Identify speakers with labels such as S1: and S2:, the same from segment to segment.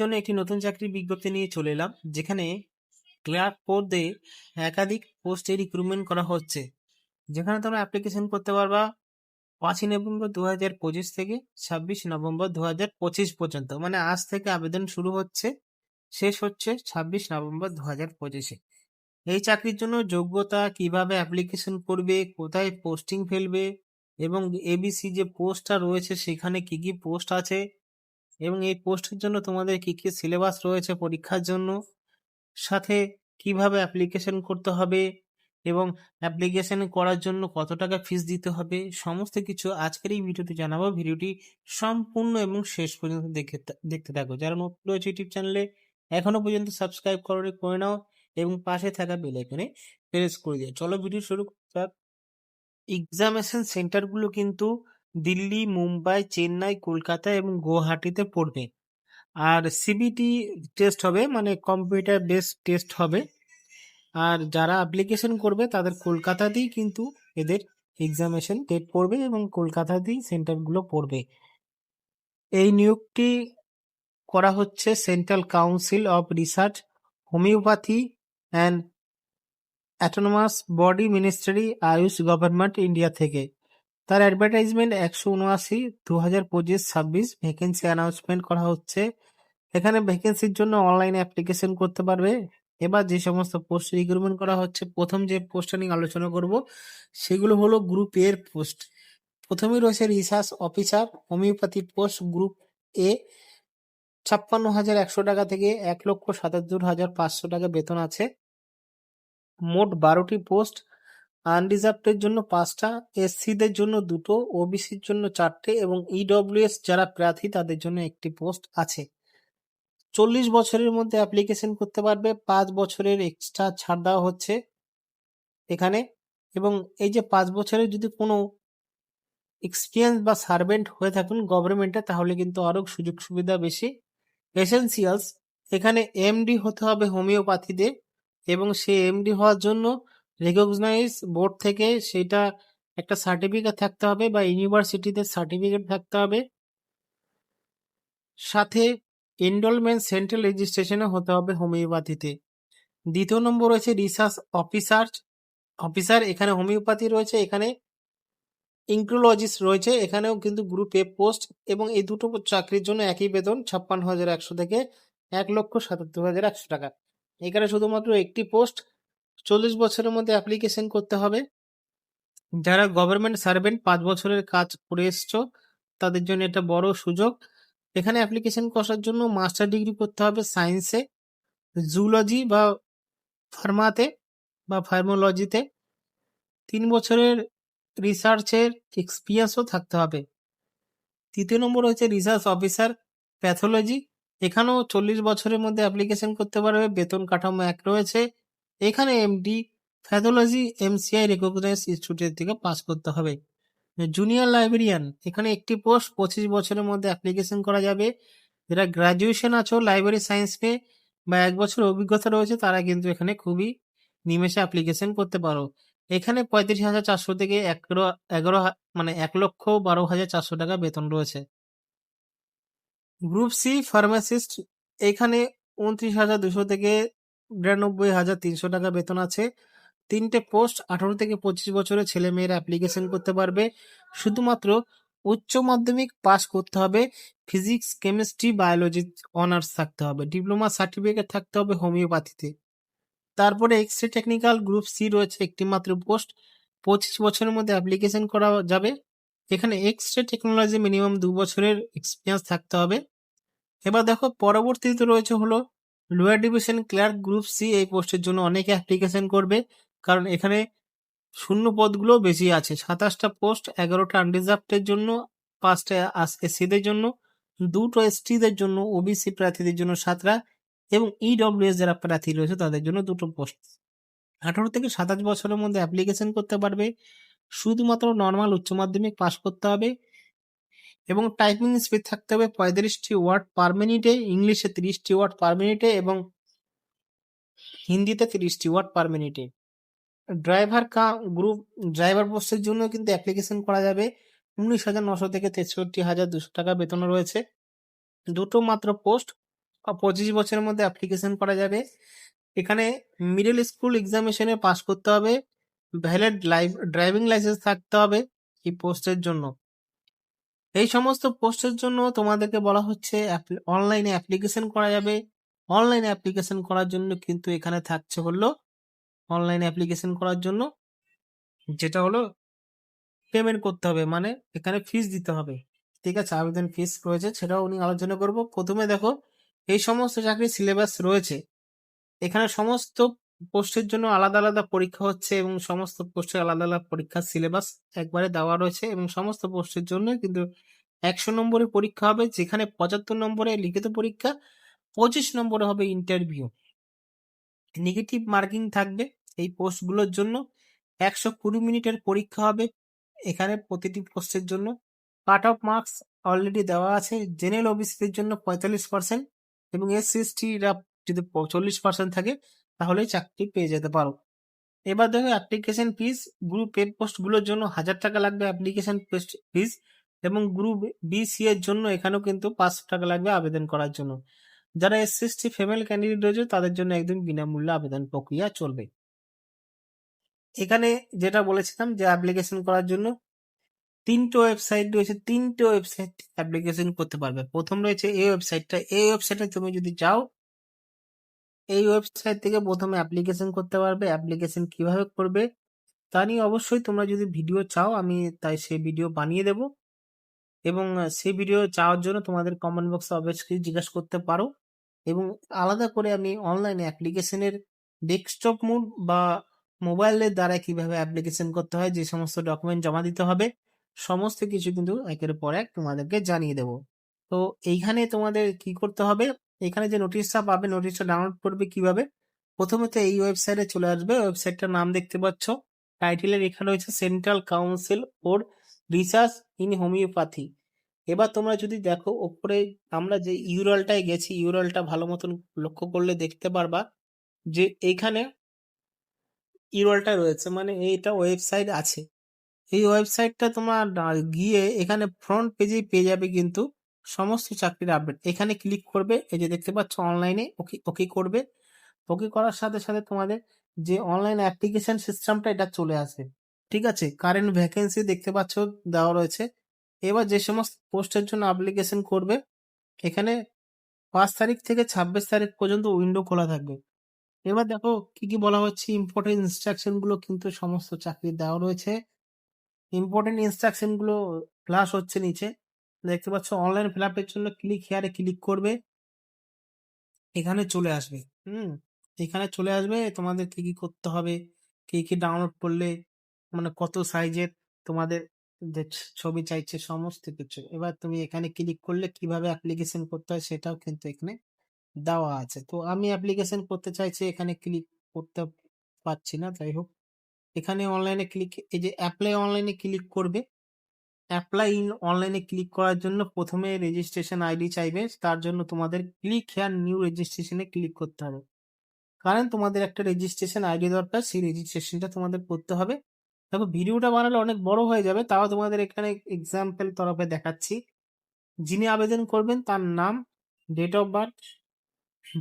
S1: জন্য একটি নতুন চাকরির বিজ্ঞপ্তি নিয়ে চলে এলাম, যেখানে ক্লার্ক পদে একাধিক পোস্টে রিক্রুটমেন্ট করা হচ্ছে। যেখানে তোমরা অ্যাপ্লিকেশন করতে পারবা পাঁচই নভেম্বর দু হাজার পঁচিশ থেকে ছাব্বিশ নভেম্বর দু হাজার পঁচিশ পর্যন্ত। মানে আজ থেকে আবেদন শুরু হচ্ছে, শেষ হচ্ছে ছাব্বিশ নভেম্বর দু হাজার পঁচিশে। এই চাকরির জন্য যোগ্যতা কীভাবে অ্যাপ্লিকেশন করবে, কোথায় পোস্টিং ফেলবে এবং এবিসি যে পোস্টটা রয়েছে, সেখানে কি কি পোস্ট আছে এবং এই পোস্টের জন্য তোমাদের কি কি সিলেবাস রয়েছে পরীক্ষার জন্য? সাথে কীভাবে অ্যাপ্লিকেশন করতে হবে? এবং অ্যাপ্লিকেশন করার জন্য কত টাকা ফিস দিতে হবে? সমস্ত কিছু আজকের এই ভিডিওতে জানাব। ভিডিওটি সম্পূর্ণ এবং শেষ পর্যন্ত দেখে দেখতে থাকো। যারা নতুন রয়েছে ইউটিউব চ্যানেলে এখনও পর্যন্ত সাবস্ক্রাইব করে করে নাও এবং পাশে থাকা বেল আইকনে প্রেস করে দিও। চলো ভিডিও শুরু যাক। এক্সামিনেশন সেন্টারগুলো কিন্তু দিল্লি, মুম্বাই, চেন্নাই, কলকাতা এবং গুয়াহাটিতে পড়বে। আর সিবিটি টেস্ট হবে মানে কম্পিউটার বেসড টেস্ট হবে। আর যারা অ্যাপ্লিকেশন করবে, তাদের কলকাতাতেই কিন্তু এদের এক্সামিনেশন ডেট পড়বে এবং কলকাতাতেই সেন্টারগুলো পড়বে। এই নিয়োগটি করা হচ্ছে central council of research homeopathy and autonomous body ministry AYUSH government India থেকে। তার অ্যাডভার্টাইজমেন্ট একশো উনআশি দু হাজার পঁচিশ, ছাব্বিশ ভ্যাকেন্সি অ্যানাউন্সমেন্ট করা হচ্ছে। এখানে ভ্যাকেন্সির জন্য অনলাইনে অ্যাপ্লিকেশন করতে পারবে। এবার যে সমস্ত পোস্ট রিক্রুটমেন্ট করা হচ্ছে, প্রথম যে পোস্টটা নিয়ে আলোচনা করব, সেগুলো হলো গ্রুপ এর পোস্ট প্রথমেই রয়েছে research officer homeopathy post group A ছাপ্পান্ন হাজার একশো টাকা থেকে এক লক্ষ সাতাত্তর হাজার পাঁচশো টাকা বেতন আছে। মোট বারোটি পোস্ট আনরিজার্ভডের জন্য পাঁচটা এসসিদের জন্য দুটো ওবিসির জন্য চারটে এবং ইডব্লিউএস যারা প্রার্থী তাদের জন্য একটি পোস্ট আছে। চল্লিশ বছরের মধ্যে অ্যাপ্লিকেশন করতে পারবে, পাঁচ বছরের এক্সট্রা ছাড় দেওয়া হচ্ছে এখানে এবং এই যে পাঁচ বছরের যদি কোনো এক্সপিরিয়েন্স বা সার্ভেন্ট হয়ে থাকুন গভর্নমেন্টে তাহলে কিন্তু আরও সুযোগ সুবিধা বেশি। এসেন্সিয়ালস এখানে এমডি হতে হবে হোমিওপ্যাথিতে এবং সে এমডি হওয়ার জন্য রেকগনাইজ বোর্ড থেকে সেটা একটা সার্টিফিকেট থাকতে হবে বা ইউনিভার্সিটিতে সার্টিফিকেট থাকতে হবে। সাথে এনরোলমেন্ট সেন্ট্রাল রেজিস্ট্রেশনে হতে হবে হোমিওপ্যাথিতে দ্বিতীয় নম্বর রয়েছে রিসার্চ অফিসার অফিসার এখানে হোমিওপ্যাথি রয়েছে, এখানে ইনক্রোলজিস্ট রয়েছে, এখানেও কিন্তু গ্রুপ এ পোস্ট এবং এই দুটো চাকরির জন্য একই বেতন ছাপ্পান্ন হাজার একশো থেকে এক লক্ষ সাতাত্তর হাজার একশো টাকা। এখানে শুধুমাত্র একটি পোস্ট চল্লিশ বছরের মধ্যে অ্যাপ্লিকেশন করতে হবে। যারা গভর্নমেন্ট সার্ভেন্ট পাঁচ বছরের কাজ করে এসছো, তাদের জন্য এটা বড় সুযোগ। এখানে অ্যাপ্লিকেশন করার জন্য মাস্টার ডিগ্রি করতে হবে সায়েন্সে জুলজি বা ফার্মাতে বা ফার্মোলজিতে তিন বছরের রিসার্চের এক্সপিরিয়েন্সও থাকতে হবে। তৃতীয় নম্বর হচ্ছে রিসার্চ অফিসার প্যাথোলজি এখানেও চল্লিশ বছরের মধ্যে অ্যাপ্লিকেশন করতে পারবে। বেতন কাঠামো এক রয়েছে। এখানে এমডি প্যাথোলজি এমসিআই রেকগনাইজ ইনস্টিটিউটের থেকে পাস করতে হবে। জুনিয়র লাইব্রেরিয়ান এখানে একটি পোস্ট পঁচিশ বছরের মধ্যে অ্যাপ্লিকেশন করা যাবে। যারা গ্রাজুয়েশন আছো লাইব্রেরি সায়েন্স নিয়ে বা এক বছর অভিজ্ঞতা রয়েছে, তারা কিন্তু এখানে খুবই নিমেষে অ্যাপ্লিকেশন করতে পারো। এখানে পঁয়ত্রিশ হাজার চারশো থেকে এগারো এগারো মানে এক লক্ষ বারো হাজার চারশো টাকা বেতন রয়েছে। গ্রুপ সি ফার্মাসিস্ট এখানে উনত্রিশ হাজার দুশো থেকে বিরানব্বই হাজার তিনশো টাকা বেতন আছে। তিনটে পোস্ট আঠারো থেকে পঁচিশ বছরের ছেলে মেয়েরা অ্যাপ্লিকেশন করতে পারবে। শুধুমাত্র উচ্চ মাধ্যমিক পাস করতে হবে। ফিজিক্স কেমিস্ট্রি বায়োলজি অনার্স থাকতে হবে। ডিপ্লোমা সার্টিফিকেট থাকতে হবে হোমিওপ্যাথিতে তারপরে X ray technical group C রয়েছে। একটি মাত্র পোস্ট পঁচিশ বছরের মধ্যে অ্যাপ্লিকেশন করা যাবে। এখানে এক্স রে টেকনোলজি মিনিমাম দু বছরের এক্সপিরিয়েন্স থাকতে হবে। এবার দেখো, পরবর্তীতে রয়েছে হলো lower division clerk group C এই পোস্টের জন্য অনেকে অ্যাপ্লিকেশন করবে, কারণ এখানে শূন্য পদগুলো বেশি আছে। সাতাশটা পোস্ট, এগারোটা আনরিজার্ভডের জন্য, পাঁচটা এসসিদের জন্য, দুটো এসটিদের জন্য ওবিসি প্রার্থীদের জন্য সাতটা এবং ইডব্লিউএস যারা প্রার্থী রয়েছে তাদের জন্য দুটো পোস্ট। আঠারো থেকে সাতাশ বছরের মধ্যে অ্যাপ্লিকেশন করতে পারবে। শুধুমাত্র নর্মাল উচ্চ মাধ্যমিক পাস করতে হবে। এবং টাইপিং স্পিড থাকতে হবে পঁয়ত্রিশটি ওয়ার্ড পার মিনিটে ইংলিশে তিরিশটি ওয়ার্ড পার মিনিটে এবং হিন্দিতে তিরিশটি ওয়ার্ড পার মিনিটে ড্রাইভার কা গ্রুপ ড্রাইভার পোস্টের জন্য কিন্তু অ্যাপ্লিকেশন করা যাবে। উনিশ হাজার নশো থেকে তেষট্টি হাজার দুশো টাকা বেতন রয়েছে। দুটো মাত্র পোস্ট পঁচিশ বছরের মধ্যে অ্যাপ্লিকেশন করা যাবে। এখানে মিডল স্কুল এক্সামিনেশনে পাস করতে হবে। ভ্যালিড ড্রাইভিং লাইসেন্স থাকতে হবে এই পোস্টের জন্য। এই সমস্ত পোস্টের জন্য তোমাদেরকে বলা হচ্ছে অনলাইনে অ্যাপ্লিকেশন করা যাবে। অনলাইনে অ্যাপ্লিকেশন করার জন্য কিন্তু এখানে থাকছে হলো অনলাইনে অ্যাপ্লিকেশন করার জন্য যেটা হলো পেমেন্ট করতে হবে মানে এখানে ফিস দিতে হবে। ঠিক আছে, আবেদন ফিস রয়েছে, সেটাও উনি আলোচনা করব। প্রথমে দেখো, এই সমস্ত চাকরির সিলেবাস রয়েছে। এখানে সমস্ত পোস্টের জন্য আলাদা আলাদা পরীক্ষা হচ্ছে এবং সমস্ত পোস্টের আলাদা আলাদা পরীক্ষার সিলেবাস একবারে দেওয়া রয়েছে এবং সমস্ত পোস্টের জন্য কিন্তু একশো নম্বরের পরীক্ষা হবে, যেখানে পঁচাত্তর নম্বরে লিখিত পরীক্ষা, পঁচিশ নম্বরে হবে ইন্টারভিউ নেগেটিভ মার্কিং থাকবে এই পোস্টগুলোর জন্য। একশো কুড়ি মিনিটের পরীক্ষা হবে এখানে প্রতিটি পোস্টের জন্য। কাট অফ মার্কস অলরেডি দেওয়া আছে। জেনারেল ওবিসিদের জন্য পঁয়তাল্লিশ পার্সেন্ট এবং এস এসটিরা যদি চল্লিশ পার্সেন্ট থাকে তাহলে চাকরি পেয়ে যেতে পারো। এবার দেখো অ্যাপ্লিকেশন ফিস গ্রুপ এ পোস্টগুলোর জন্য হাজার টাকা লাগবে অ্যাপ্লিকেশন পোস্ট ফিস এবং গ্রুপ বি সি এর জন্য এখানেও কিন্তু পাঁচশো টাকা লাগবে আবেদন করার জন্য। যারা এস এসটি ফিমেল ক্যান্ডিডেট রয়েছে, তাদের জন্য একদম বিনামূল্যে আবেদন প্রক্রিয়া চলবে। এখানে যেটা বলেছিলাম যে অ্যাপ্লিকেশন করার জন্য তিনটে ওয়েবসাইট রয়েছে, তিনটে ওয়েবসাইট অ্যাপ্লিকেশন করতে পারবে। প্রথম রয়েছে এই ওয়েবসাইটটা এই ওয়েবসাইটে তুমি যদি যাও এই ওয়েবসাইট থেকে প্রথমে অ্যাপ্লিকেশন করতে পারবে অ্যাপ্লিকেশন কীভাবে করবে, তা নিয়ে অবশ্যই তোমরা যদি ভিডিও চাও, আমি তাই সেই ভিডিও বানিয়ে দেব। এবং সেই ভিডিও চাওয়ার জন্য তোমাদের কমেন্ট বক্সে অবশ্যই জিজ্ঞাসা করতে পারো। এবং আলাদা করে আমি অনলাইনে অ্যাপ্লিকেশনের ডেস্কটপ মোড বা মোবাইলের দ্বারা কীভাবে অ্যাপ্লিকেশন করতে হয়, যে সমস্ত ডকুমেন্ট জমা দিতে হবে, সমস্ত কিছু কিন্তু একের পর এক তোমাদেরকে জানিয়ে দেব। তো এইখানে তোমাদের কি করতে হবে এখানে যে নোটিশটা পাবে নোটিশটা ডাউনলোড করবে কীভাবে? প্রথমে তো এই ওয়েবসাইটে চলে আসবে। ওয়েবসাইটটার নাম দেখতে পাচ্ছ। টাইটেলের এখানে রয়েছে central council for research in homeopathy এবার তোমরা যদি দেখো, ওপরে আমরা যে ইউরালটায় গেছি ইউরালটা ভালো মতন লক্ষ্য করলে দেখতে পারবা যে এইখানে ইউরালটা রয়েছে মানে এইটা ওয়েবসাইট আছে। এই ওয়েবসাইটটা তোমার গিয়ে এখানে ফ্রন্ট পেজেই পেয়ে যাবে কিন্তু সমস্ত চাকরির আপডেট এখানে ক্লিক করবে, এই যে দেখতে পাচ্ছ অনলাইনে ওকে ওকে করবে। ওকে করার সাথে সাথে তোমাদের যে অনলাইন অ্যাপ্লিকেশন সিস্টেমটা এটা চলে আসবে। ঠিক আছে? কারেন্ট ভ্যাকেন্সি দেখতে পাচ্ছ দেওয়া রয়েছে। এবার যে সমস্ত পোস্টের জন্য অ্যাপ্লিকেশন করবে, এখানে পাঁচ তারিখ থেকে ছাব্বিশ তারিখ পর্যন্ত উইন্ডো খোলা থাকবে। এবার দেখো কি কি বলা হচ্ছে? ইম্পর্টেন্ট ইনস্ট্রাকশনগুলো কিন্তু সমস্ত চাকরি দেওয়া রয়েছে। ইম্পর্টেন্ট ইনস্ট্রাকশনগুলো ফ্লাশ হচ্ছে নিচে। দেখতে পাচ্ছ অনলাইন ফিল আপের জন্য ক্লিক হেয়ারে ক্লিক করবে। এখানে চলে আসবে, হুম? এখানে চলে আসবে তোমাদের কি কি করতে হবে? কি কি ডাউনলোড করলে মানে কত সাইজের তোমাদের যে ছবি চাইছে, সমস্ত কিছু। এবার তুমি এখানে ক্লিক করলে কীভাবে অ্যাপ্লিকেশন করতে হয় সেটাও কিন্তু এখানে দেওয়া আছে। তো আমি অ্যাপ্লিকেশন করতে চাইছি, এখানে ক্লিক করতে পারছি না, যাই হোক। এখানে অনলাইনে ক্লিক এই যে অ্যাপ্লাই অনলাইনে ক্লিক করবে অ্যাপ্লাই ইন অনলাইনে ক্লিক করার জন্য প্রথমে রেজিস্ট্রেশন আইডি চাইবে। তার জন্য তোমাদের ক্লিক হেয়ার নিউ রেজিস্ট্রেশনে ক্লিক করতে হবে। কারণ তোমাদের একটা রেজিস্ট্রেশন আইডি দরকার, সেই রেজিস্ট্রেশনটা তোমাদের করতে হবে। দেখো, ভিডিওটা বানালে অনেক বড় হয়ে যাবে, তাও তোমাদের এখানে এক্সাম্পল তরফে দেখাচ্ছি। যিনি আবেদন করবেন, তার নাম ডেট অফ বার্থ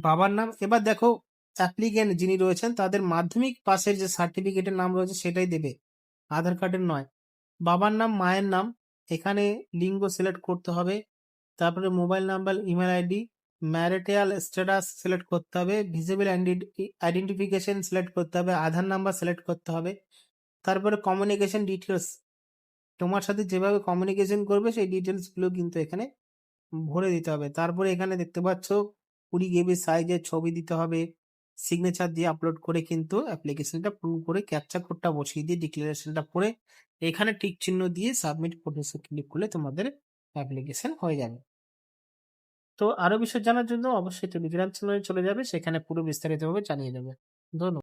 S1: বাবার নাম। এবার দেখো অ্যাপ্লিকেন্ট যিনি রয়েছেন, তাদের মাধ্যমিক পাশের যে সার্টিফিকেটের নাম রয়েছে, সেটাই দেবে। আধার কার্ডের নয়। বাবার নাম, মায়ের নাম, এখানে লিঙ্গ সিলেক্ট করতে হবে। তারপরে mobile number email ID marital status select করতে হবে। ভিজিবল আইডেন্টিফিকেশন সিলেক্ট করতে হবে। আধার নাম্বার সিলেক্ট করতে হবে। তারপরে কমিউনিকেশন ডিটেলস তোমার সাথে যেভাবে কমিউনিকেশন করবে, সেই ডিটেলসগুলো কিন্তু এখানে ভরে দিতে হবে। তারপরে এখানে দেখতে পাচ্ছ, কুড়ি গেবি সাইজের ছবি দিতে হবে। সিগনেচার দিয়ে আপলোড করে কিন্তু অ্যাপ্লিকেশনটা পুরো করে ক্যাপচার কোডটা বসিয়ে দিয়ে ডিক্লারেশনটা করে এখানে টিক চিহ্ন দিয়ে সাবমিট প্রসেসে ক্লিক করলে তোমাদের অ্যাপ্লিকেশন হয়ে যাবে। তো আরও বিষয় জানার জন্য অবশ্যই টেলিগ্রাম চ্যানেলে চলে যাবে, সেখানে পুরো বিস্তারিতভাবে জানিয়ে দেবে। ধন্যবাদ।